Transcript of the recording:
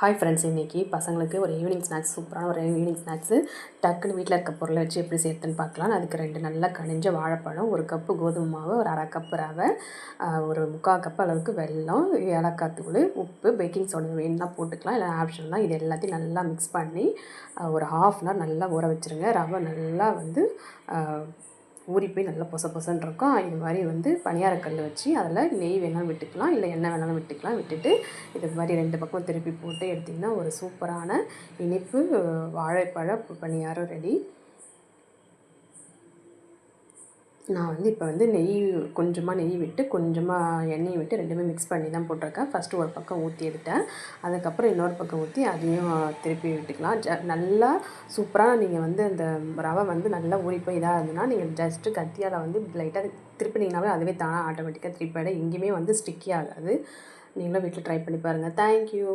Hi friends இன்றைக்கி பசங்களுக்கு ஒரு ஈவினிங் ஸ்நாக்ஸ் சூப்பரான ஒரு ஈவினிங் ஸ்நாக்ஸு டக்குன்னு வீட்டில் இருக்க பொருளை வச்சு எப்படி சேர்த்துன்னு பார்க்கலாம். அதுக்கு ரெண்டு நல்லா கனிஞ்ச வாழைப்பழம் ஒரு கப்பு கோதுமை மாவு ஒரு அரை கப்பு ரவை ஒரு முக்கால் கப்பு அளவுக்கு வெல்லம் ஏலக்காய் தூள் உப்பு பேக்கிங் சோடா வேணும்னா போட்டுக்கலாம். இல்லை ஆப்ஷன்லாம் இது எல்லாத்தையும் நல்லா மிக்ஸ் பண்ணி ஒரு ஹாஃப் அன் ஹவர் நல்லா ஊற வச்சுருங்க. ரவை நல்லா வந்து ஊறி போய் நல்லா பொச பொசன்னு இருக்கும். இது மாதிரி வந்து பணியாரக்கல் வச்சு அதில் நெய் வேணாலும் விட்டுக்கலாம் இல்லை எண்ணெய் வேணாலும் விட்டுக்கலாம். விட்டுட்டு இது மாதிரி ரெண்டு பக்கம் திருப்பி போட்டு எடுத்திங்கன்னா ஒரு சூப்பரான இனிப்பு வாழைப்பழ பணியாரம் ரெடி. நான் வந்து இப்போ வந்து நெய் கொஞ்சமாக நெய் விட்டு கொஞ்சமாக எண்ணெய் விட்டு ரெண்டுமே மிக்ஸ் பண்ணி தான் போட்டிருக்கேன். ஃபஸ்ட்டு ஒரு பக்கம் ஊற்றி எடுத்தேன். அதுக்கப்புறம் இன்னொரு பக்கம் ஊற்றி அதையும் திருப்பி விட்டுக்கலாம். ஜ நல்லா சூப்பராக நீங்கள் வந்து அந்த ரவை வந்து நல்லா ஊறி போய் இதாக இருந்ததுன்னா நீங்கள் ஜஸ்ட்டு கத்தியால் வந்து லைட்டாக திருப்பினீங்கனாவே அதுவே தானாக ஆட்டோமேட்டிக்காக திருப்பி ஆகிடும் எங்கேயுமே வந்து ஸ்டிக்கி ஆகாது. நீங்களும் வீட்டில் ட்ரை பண்ணி பாருங்கள் தேங்க்யூ